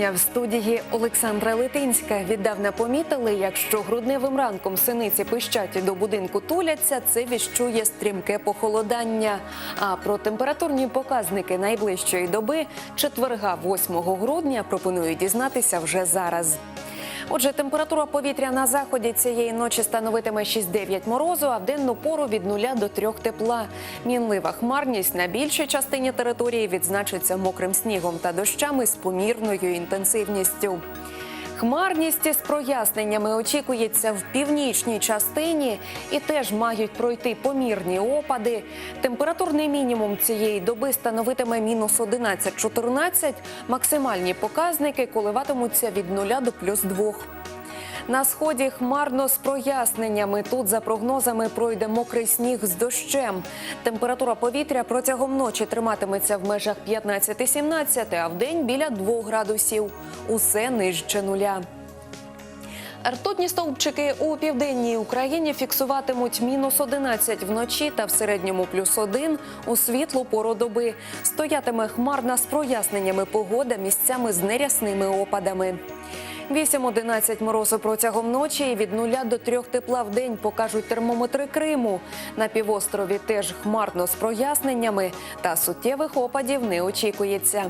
вітання в студії Олександра Литинська. Віддавна помітили, якщо грудневим ранком синиці пищать до будинку туляться, це віщує стрімке похолодання. А про температурні показники найближчої доби четверга, 8 грудня, пропоную дізнатися вже зараз. Отже, температура повітря на заході цієї ночі становитиме 6-9 морозу, а в денну пору від 0 до 3 тепла. Мінлива хмарність на більшій частині території відзначиться мокрим снігом та дощами з помірною інтенсивністю. Хмарність із проясненнями очікується в північній частині і теж мають пройти помірні опади. Температурний мінімум цієї доби становитиме мінус 11-14, максимальні показники коливатимуться від 0 до плюс 2. На сході хмарно з проясненнями. Тут за прогнозами пройде мокрий сніг з дощем. Температура повітря протягом ночі триматиметься в межах 15-17, а в день біля 2 градусів. Усе нижче нуля. Ртутні стовпчики у південній Україні фіксуватимуть мінус 11 вночі та в середньому плюс 1 у світлу пору доби. Стоятиме хмарна з проясненнями погода місцями з нерясними опадами. 8-11 морозу протягом ночі і від 0 до 3 тепла в день покажуть термометри Криму. На півострові теж хмарно з проясненнями та суттєвих опадів не очікується.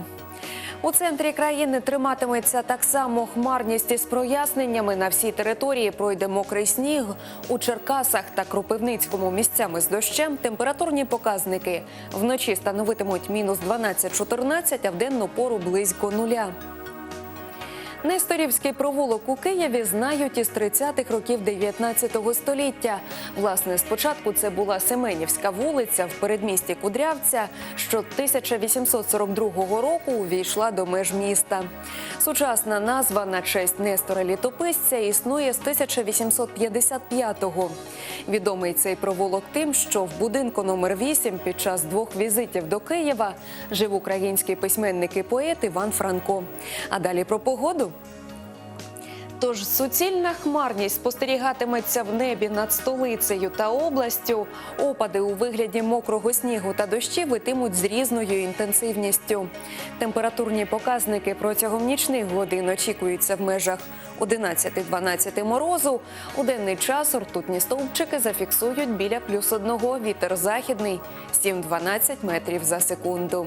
У центрі країни триматиметься так само хмарність із проясненнями. На всій території пройде мокрий сніг. У Черкасах та Кропивницькому місцями з дощем температурні показники вночі становитимуть мінус 12-14, а в денну пору близько нуля. Несторівський провулок у Києві знають із 30-х років 19 століття. Власне, спочатку це була Семенівська вулиця в передмісті Кудрявця, що 1842 року увійшла до меж міста. Сучасна назва на честь Нестора Літописця існує з 1855-го. Відомий цей провулок тим, що в будинку номер 8 під час двох візитів до Києва жив український письменник і поет Іван Франко. А далі про погоду. Тож суцільна хмарність спостерігатиметься в небі над столицею та областю. Опади у вигляді мокрого снігу та дощів йтимуть з різною інтенсивністю. Температурні показники протягом нічних годин очікуються в межах 11-12 морозу. У денний час ртутні стовпчики зафіксують біля плюс одного вітер західний 7-12 метрів за секунду.